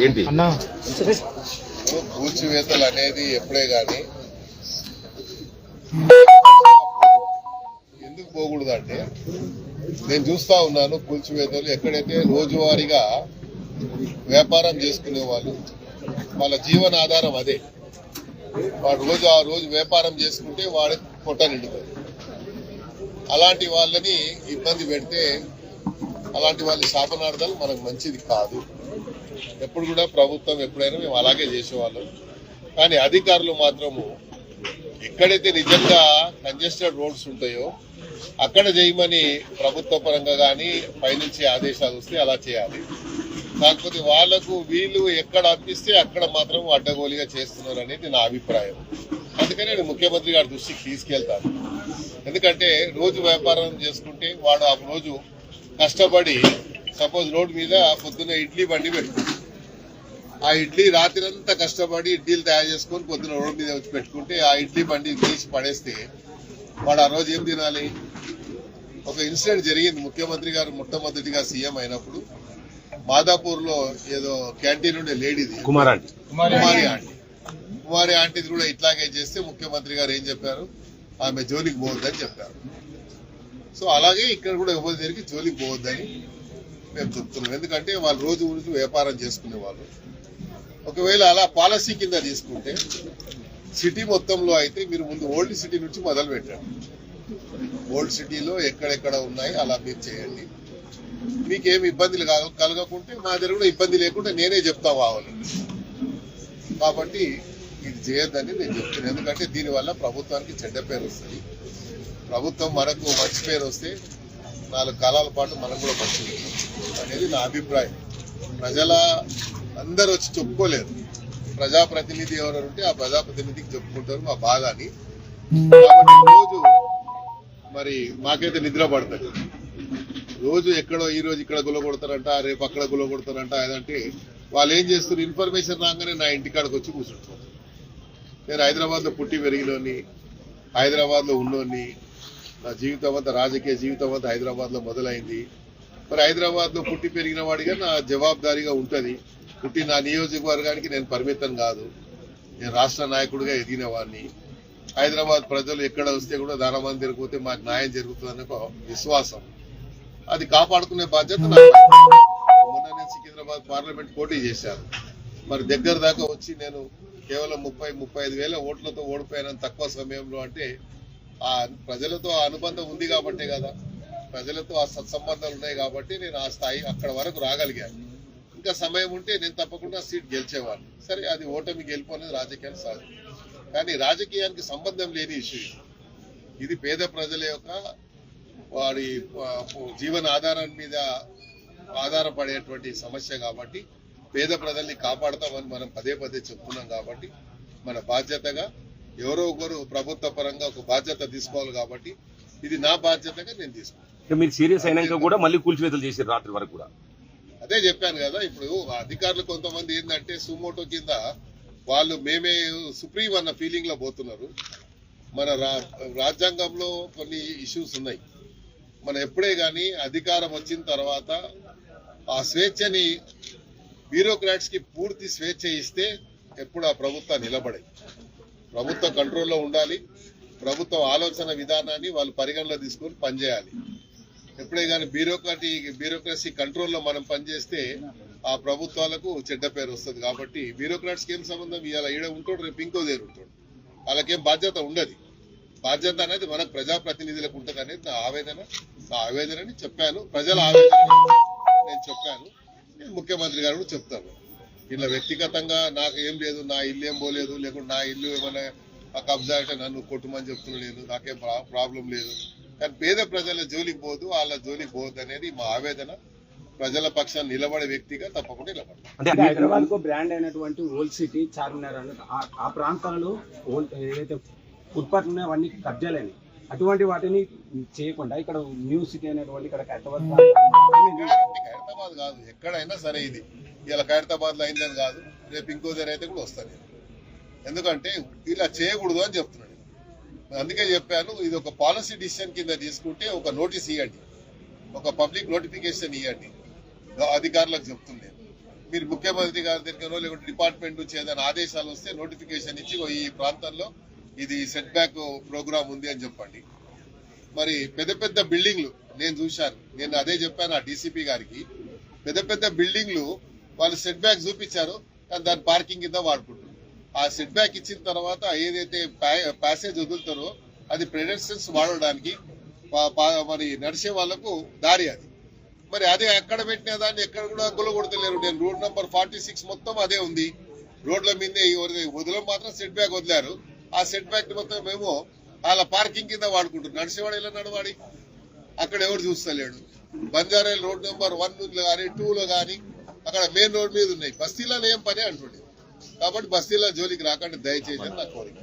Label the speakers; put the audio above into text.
Speaker 1: ఏంటి?
Speaker 2: అన్నా.
Speaker 3: కూల్చివేతలు అనేది ఎప్పుడే గాని ఎందుకు పోకూడదు అంటే నేను చూస్తా ఉన్నాను కూల్చివేతలు ఎక్కడైతే రోజువారీగా వ్యాపారం చేసుకునే వాళ్ళు వాళ్ళ జీవనాధారం అదే. వాడు రోజు ఆ రోజు వ్యాపారం చేసుకుంటే వాడి పొట్ట నిండుతుంది. అలాంటి వాళ్ళని ఇబ్బంది పెడితే అలాంటి వాళ్ళ శాపనార్థాలు మనకు మంచిది కాదు. ఎప్పుడు కూడా ప్రభుత్వం ఎప్పుడైనా మేము అలాగే చేసేవాళ్ళం. కానీ అధికారులు మాత్రము ఎక్కడైతే నిజంగా కంజెస్టెడ్ రోడ్స్ ఉంటాయో అక్కడ చేయమని ప్రభుత్వ పరంగా కానీ పైనుంచి ఆదేశాలు వస్తే అలా చేయాలి. కాకపోతే వాళ్ళకు వీళ్ళు ఎక్కడ అనిపిస్తే అక్కడ మాత్రం అడ్డగోలిగా చేస్తున్నారు అనేది నా అభిప్రాయం. అందుకని నేను ముఖ్యమంత్రి గారి దృష్టికి తీసుకెళ్తాను. ఎందుకంటే రోజు వ్యాపారం చేసుకుంటే వాడు ఆ రోజు కష్టపడి సపోజ్ రోడ్డు మీద పొద్దున్న ఇడ్లీ బండి పెట్టుకుంటాడు. ఆ ఇడ్లీ రాత్రంతా కష్టపడి ఇడ్లీలు తయారు చేసుకొని పొద్దున రోడ్ మీద వచ్చి పెట్టుకుంటే ఆ ఇడ్లీ బండి తీసి పడేస్తే వాడు ఆ రోజు ఏం తినాలి? ఒక ఇన్సిడెంట్ జరిగింది. ముఖ్యమంత్రి గారు మొట్టమొదటిగా సీఎం అయినప్పుడు మాదాపూర్లో ఏదో క్యాంటీన్ ఉండే లేడీది.
Speaker 1: కుమారాంటి
Speaker 3: కుమారి ఆంటీ. కుమారి ఆంటీది కూడా ఇట్లాగే చేస్తే ముఖ్యమంత్రి గారు ఏం చెప్పారు? ఆమె జోలికి పోవద్దని చెప్పారు. సో అలాగే ఇక్కడ కూడా ఎవరి దగ్గరికి జోలికి పోవద్దని మేము చెప్తున్నాం. ఎందుకంటే వాళ్ళు రోజు రోజు వ్యాపారం చేసుకునే వాళ్ళు ఒకవేళ అలా పాలసీ కింద తీసుకుంటే సిటీ మొత్తంలో అయితే మీరు ముందు ఓల్డ్ సిటీ నుంచి మొదలు పెట్టండి ఓల్డ్ సిటీలో ఎక్కడెక్కడ ఉన్నాయి అలా మీరు చేయండి. మీకేమి ఇబ్బందులు కల- కలగకుంటే మా దగ్గర కూడా ఇబ్బంది లేకుండా నేనే చెప్తా కావాలి కాబట్టి ఇది చేయొద్దని నేను చెప్తున్నాను ఎందుకంటే దీనివల్ల ప్రభుత్వానికి చెడ్డ పేరు వస్తుంది. ప్రభుత్వం మనకు మంచి పేరు వస్తే నాలుగు కాలాల పాటు మనం కూడా మంచి అనేది నా అభిప్రాయం. ప్రజల అందరూ వచ్చి చెప్పుకోలేరు ప్రజాప్రతినిధి ఎవరు ఉంటే ఆ ప్రజాప్రతినిధికి చెప్పుకుంటారు మా బాధ అని కాబట్టి రోజు మరి మాకైతే నిద్ర పడతాడు రోజు ఎక్కడో ఈ రోజు ఇక్కడ గులగొడతారంట రేపు అక్కడ గులగొడతారంట అదంటే వాళ్ళు ఏం చేస్తారు ఇన్ఫర్మేషన్ రాగానే నా ఇంటికాడికి వచ్చి కూర్చుంటారు. నేను హైదరాబాద్లో పుట్టి పెరిగినోని హైదరాబాద్లో ఉన్నోని నా జీవితం అంతా రాజకీయ జీవితం అంతా హైదరాబాద్లో మొదలైంది. మరి హైదరాబాద్లో పుట్టి పెరిగిన వాడిగా నా జవాబుదారీగా ఉంటుంది. పుట్టి నా నియోజకవర్గానికి నేను పరిమితం కాదు. నేను రాష్ట్ర నాయకుడిగా ఎదిగిన వాడిని హైదరాబాద్ ప్రజలు ఎక్కడ వస్తే కూడా దానమంది జరిగిపోతే మాకు న్యాయం జరుగుతుందనే ఒక విశ్వాసం. అది కాపాడుకునే బాధ్యత మొన్న నేను సికింద్రాబాద్ పార్లమెంట్ పోటీ చేశాను. మరి దగ్గర దాకా వచ్చి నేను కేవలం ముప్పై ముప్పై ఐదు వేల ఓట్లతో ఓడిపోయాను తక్కువ సమయంలో అంటే ఆ ప్రజలతో ఆ అనుబంధం ఉంది కాబట్టే కదా. ప్రజలతో ఆ సత్సంబంధాలు ఉన్నాయి కాబట్టి నేను ఆ స్థాయి అక్కడ వరకు రాగలిగాను. ఇంకా సమయం ఉంటే నేను తప్పకుండా సీట్ గెలిచేవాడిని. సరే అది ఓటమి గెలుపు అనేది రాజకీయానికి సహజం కానీ రాజకీయానికి సంబంధం లేని ఇష్యూ ఇది. పేద ప్రజల యొక్క వారి ఆ, జీవన ఆధారం మీద ఆధారపడేటువంటి సమస్య కాబట్టి పేద ప్రజల్ని కాపాడతామని మనం పదే పదే చెప్తున్నాం కాబట్టి మన బాధ్యతగా ఎవరో ఒకరు ప్రభుత్వ పరంగా ఒక బాధ్యత తీసుకోవాలి కాబట్టి ఇది నా బాధ్యతగా నేను తీసుకుంటాను.
Speaker 1: ఇక మీరు సీరియస్ అయినాక కూడా మళ్ళీ కూల్చివేతలు చేసారు రాత్రి వరకు కూడా.
Speaker 3: అదే చెప్పాను కదా ఇప్పుడు అధికారులు కొంతమంది ఏంటంటే సుమోటో కింద వాళ్ళు మేమే సుప్రీం అన్న ఫీలింగ్లో పోతున్నారు. మన రా- రాజ్యాంగంలో కొన్ని ఇష్యూస్ ఉన్నాయి. మనం ఎప్పుడే గాని అధికారం వచ్చిన తర్వాత ఆ స్వేచ్ఛని బ్యూరోక్రాట్స్కి పూర్తి స్వేచ్ఛ ఇస్తే ఎప్పుడు ఆ ప్రభుత్వం నిలబడే ప్రభుత్వ కంట్రోల్లో ఉండాలి. ప్రభుత్వం ఆలోచన విధానాన్ని వాళ్ళు పరిగణలో తీసుకొని పనిచేయాలి. ఎప్పుడే కానీ బ్యూరోక్రటీ బ్యూరోక్రసీ కంట్రోల్లో మనం పనిచేస్తే ఆ ప్రభుత్వాలకు చెడ్డ పేరు వస్తుంది. కాబట్టి బ్యూరోక్రాట్స్ ఏం సంబంధం? ఇవాళ ఈడ ఉంటాడు రేపు ఇంకో దేరు ఉంటాడు. వాళ్ళకేం బాధ్యత ఉండదు. బాధ్యత అనేది మనకు ప్రజాప్రతినిధులకు ఉంటుంది అనేది నా ఆవేదన. నా ఆవేదనని చెప్పాను. ప్రజల ఆవేదన నేను చెప్పాను. నేను ముఖ్యమంత్రి గారు కూడా చెప్తాను. ఇలా వ్యక్తిగతంగా నాకు ఏం లేదు నా ఇల్లు ఏం పోలేదు లేకుంటే నా ఇల్లు ఏమైనా కబ్జా అంటే నన్ను కొట్టుమని చెప్తున్నాను నాకేం ప్రాబ్లం లేదు. కానీ పేద ప్రజల జోలికి పోదు వాళ్ళ జోలికి పోదు అనేది మా ఆవేదన. ప్రజల పక్షాన్ని నిలబడే వ్యక్తిగా తప్పకుండా నిలబడతాను
Speaker 1: అంటే
Speaker 2: హైదరాబాద్కు బ్రాండ్ అయినటువంటి ఓల్డ్ సిటీ చార్మినార్ అని ఆ- ప్రాంతాలలో ఏదైతే ఫుట్పాత్ ఉన్నాయో అవన్నీ కబ్జాలని అటువంటి వాటిని చేయకుండా ఇక్కడ న్యూ సిటీ అనేటువంటి ఇక్కడ హైదరాబాద్
Speaker 3: ఖైరతాబాద్ కాదు ఎక్కడైనా సరే ఇది. ఇలా ఖైరతాబాద్లో అయిందని కాదు రేపు ఇంకో దగ్గర అయితే కూడా వస్తాను నేను. ఎందుకంటే ఇలా చేయకూడదు అని చెప్తున్నాను. నేను. అందుకే చెప్పాను ఇది ఒక పాలసీ డిసిషన్ కింద తీసుకుంటే ఒక నోటీస్ ఇవ్వండి ఒక పబ్లిక్ నోటిఫికేషన్ ఇవ్వండి అధికారులకు చెప్తున్నాను. మీరు ముఖ్యమంత్రి గారి దగ్గర లేకుంటే డిపార్ట్మెంట్ నుంచి ఏదైనా ఆదేశాలు వస్తే నోటిఫికేషన్ ఇచ్చి "ఓ, ఈ ప్రాంతంలో ఇది సెట్ బ్యాక్ ప్రోగ్రామ్ ఉంది అని చెప్పండి. మరి పెద్ద పెద్ద బిల్డింగ్లు నేను చూశాను. నేను అదే చెప్పాను ఆ డీసీపీ గారికి. పెద్ద పెద్ద బిల్డింగ్లు వాళ్ళు సెట్ బ్యాక్ చూపించారు కానీ దాని పార్కింగ్ కింద వాడుకుంటారు ఆ సెట్ బ్యాక్ ఇచ్చిన తర్వాత ఏదైతే ప్యాసేజ్ వదులుతారో అది ప్రెడెస్టర్స్ వాడడానికి మరి నడిచే వాళ్ళకు దారి అది. మరి అదే ఎక్కడ పెట్టిన దాన్ని ఎక్కడ కూడా గుల్లగొడతలేరు. నేను రోడ్ నెంబర్ ఫార్టీ సిక్స్ మొత్తం అదే ఉంది. రోడ్ల మీదే వదలం మాత్రం సెట్ బ్యాక్ వదిలారు. ఆ సెట్ బ్యాక్ మొత్తం మేము వాళ్ళ పార్కింగ్ కింద వాడుకుంటారు నడిచేవాడు ఇలా నడవాడి అక్కడ ఎవరు చూస్తలేడు. బంజారా రోడ్ నెంబర్ వన్లో కానీ టూ లో కానీ అక్కడ మెయిన్ రోడ్ మీద ఉన్నాయి. బస్తీలలో ఏం పని అంటుండే. కాబట్టి బస్తీల జోలికి రాకండి దయచేసి నా కోరిక.